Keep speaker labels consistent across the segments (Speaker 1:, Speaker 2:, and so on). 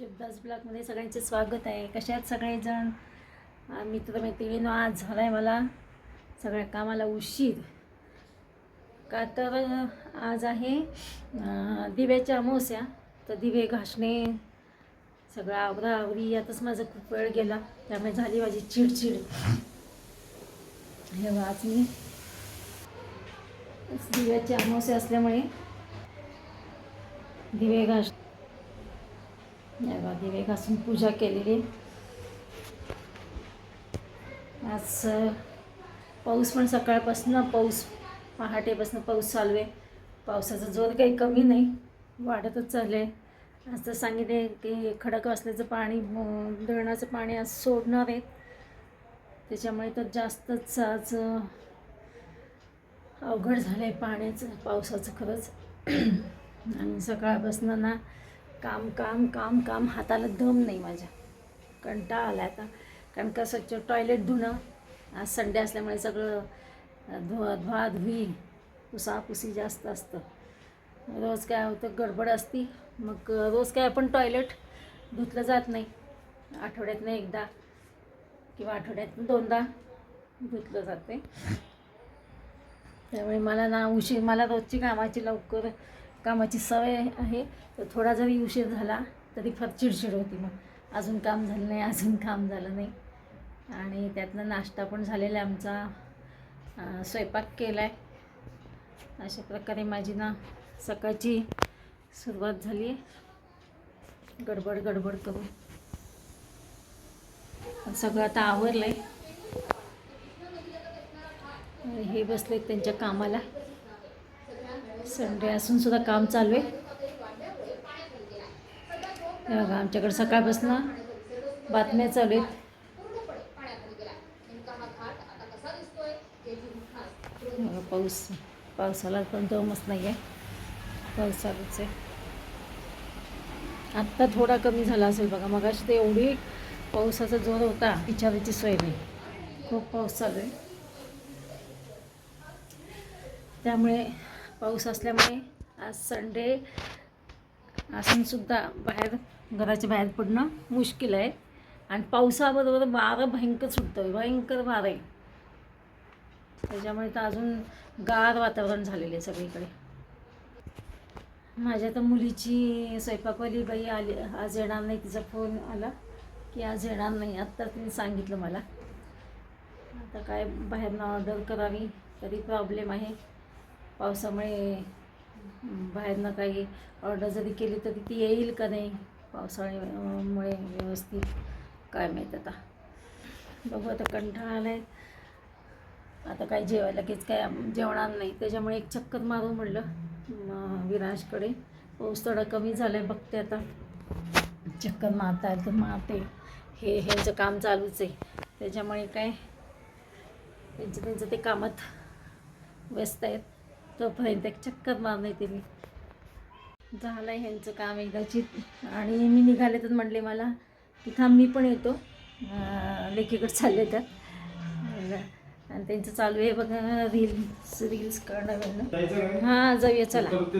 Speaker 1: शिवदास ब्लॉगमध्ये सगळ्यांचे स्वागत आहे. कशा आहेत सगळेजण अं, मित्रमैत्रिणीनं आज झाला आहे मला सगळ्या कामाला उशीर. का तर आज आहे दिव्याच्या अमावस्या. तर दिवे घासणे सगळं आवरा आवरी यातच माझा खूप वेळ गेला त्यामुळे झाली माझी चिडचिड. हे बघा, आज मी दिव्याची अमावस्या असल्यामुळे दिवे घास बघा, दिवे घासून पूजा केलेली. आज पाऊस पण सकाळपासून पाऊस पहाटेपासून पाऊस चालू आहे. पावसाचा जोर काही कमी नाही वाढतच चाललं आहे आज तर सांगितले की खडक असल्याचं पाणी धरणाचं पाणी आज सोडणार आहेत. त्याच्यामुळे तर जास्तच आज अवघड झालं आहे पाण्याचं पावसाचं खरंच. आणि सकाळपासून ना काम काम काम काम हाताला दम नाही माझ्या. कंटाळा आला आता. कारण का स्वच्छ टॉयलेट धुणं आज संडे असल्यामुळे सगळं धुवा धुई पुसापुसी जास्त असतं. रोज काय होतं गडबड असती. मग रोज काय आपण टॉयलेट धुतलं जात नाही. आठवड्यातनं एकदा किंवा आठवड्यातनं दोनदा धुतलं जाते. त्यामुळे मला ना उशीर मला रोजची कामाची लवकर कामाची सवय आहे. तर थोडा जरी उशीर झाला तरी फार चिडचिड होती मग. अजून काम झालं नाही अजून काम झालं नाही. आणि त्यातनं नाश्ता पण झालेला आहे आमचा. स्वयंपाक केला आहे अशा प्रकारे माझी ना सकाळची सुरुवात झाली आहे. गडबड गडबड करून. सगळं आता आवरलं आहे हे बसले त्यांच्या कामाला. संडे असून सुद्धा काम चालू आहे. बघा आमच्याकडे सकाळपासून बातम्या चालू आहेत. पाऊस पावसाला पण दमच नाही आहे. पाऊस चालूच आहे. आत्ता थोडा कमी झाला असेल बघा मगाशी ते एवढी पावसाचा जोर होता विचारायची सोय नाही. खूप पाऊस चालू आहे. त्यामुळे पाऊस असल्यामुळे आज संडे असूनसुद्धा बाहेर घराच्या बाहेर पडणं मुश्किल आहे. आणि पावसाबरोबर वारं भयंकर सुटतं भयंकर वारं आहे. त्याच्यामुळे तर अजून गार वातावरण झालेलं आहे सगळीकडे. माझ्या तर मुलीची स्वयंपाकवाली बाई आली आज येणार नाही तिचा फोन आला की आज येणार नाही आत्ता तिने सांगितलं मला. आता काय बाहेरनं ऑर्डर करावी तरी प्रॉब्लेम आहे. पावसामुळे बाहेरनं काही ऑर्डर जरी केली तरी ती येईल का नाही पावसाळ्यामुळे व्यवस्थित काय माहीत आता. बघू आता कंटाळा आला आहे आता काय जेवायला लगेच काय जेवणार नाही. त्याच्यामुळे एक चक्कर मारू म्हटलं विराजकडे. पाऊस थोडा कमी झाला आहे बघते आता. चक्कर मारता येईल तर मारते. हे ह्यांचं काम चालूच आहे. त्याच्यामुळे काय त्यांचं त्यांचं ते कामात व्यस्त आहेत. तोपर्यंत एक चक्कर मारून येते मी झालं ह्यांचं काम एकदाची आणि मी निघाले तर म्हणले मला की थांब मी पण येतो. लेकीकडे चालले तर. आणि त्यांचं चालू आहे बघा रील्स रील्स करणं हां जाऊया चला.
Speaker 2: तर ते.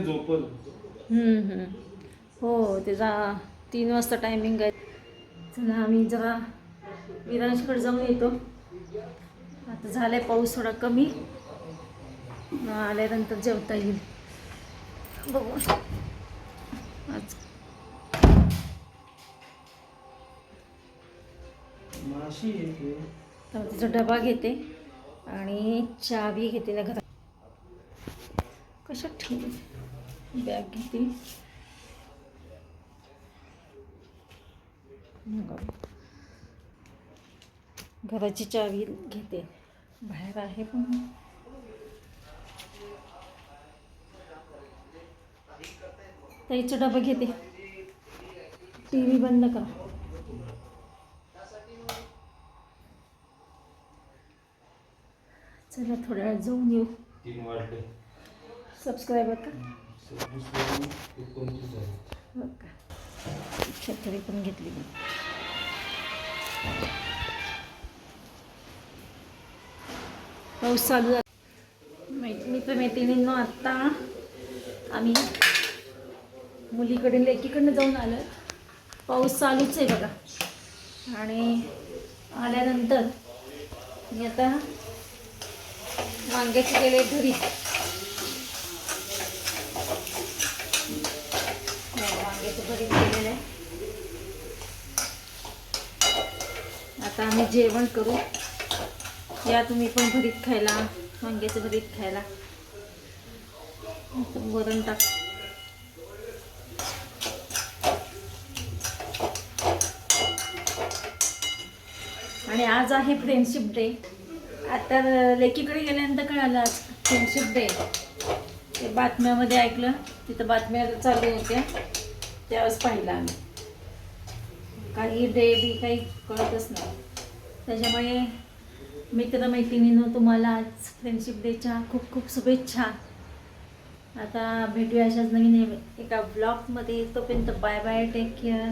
Speaker 1: हो त्याचा तीन वाजता टायमिंग आहे. चला आम्ही जरा विराजकडे जाऊन येतो. आता झालं आहे पाऊस थोडा कमी. आल्यानंतर जेवता येईल. बघू. आज. तर तिचा डबा घेते आणि चावी घेते ना घरात. कशात ठेवली? बॅग घेते. घराची चावी घेते. बाहेर आहे पण. ताईचा डबा घेते. टी व्ही बंद का चला थोड्या वेळ जाऊन येऊ.
Speaker 2: तीन वाजले.
Speaker 1: सबस्क्रायबर का? हो का? छत्री पण घेतली मी. पाऊस चालू झाला. मै- मित्रमैत्रिणींनो आत्ता आम्ही मुलीकडे लेकीकडनं जाऊन आलं. पाऊस चालूच आहे बघा. आणि आल्यानंतर मी आता वांग्याचे गेले घरी. वांग्याचं भरीत केलेलं आहे. आता आम्ही जेवण करू. या तुम्ही पण भरीत खायला वांग्याचं भरीत खायला. वरण टाक. आणि आज आहे फ्रेंडशिप डे आता लेकीकडे गेल्यानंतर कळालं आज फ्रेंडशिप डे ते बातम्यामध्ये ऐकलं तिथं बातम्या चालू होत्या. त्यावेळेस पाहिलं आम्ही. काही डे बी काही कळतच नाही. त्याच्यामुळे मित्रमैत्रिणीनं तुम्हाला आज फ्रेंडशिप डेच्या खूप खूप शुभेच्छा. आता भेटूया अशाच नवीन एका ब्लॉगमध्ये तोपर्यंत बाय बाय टेक केअर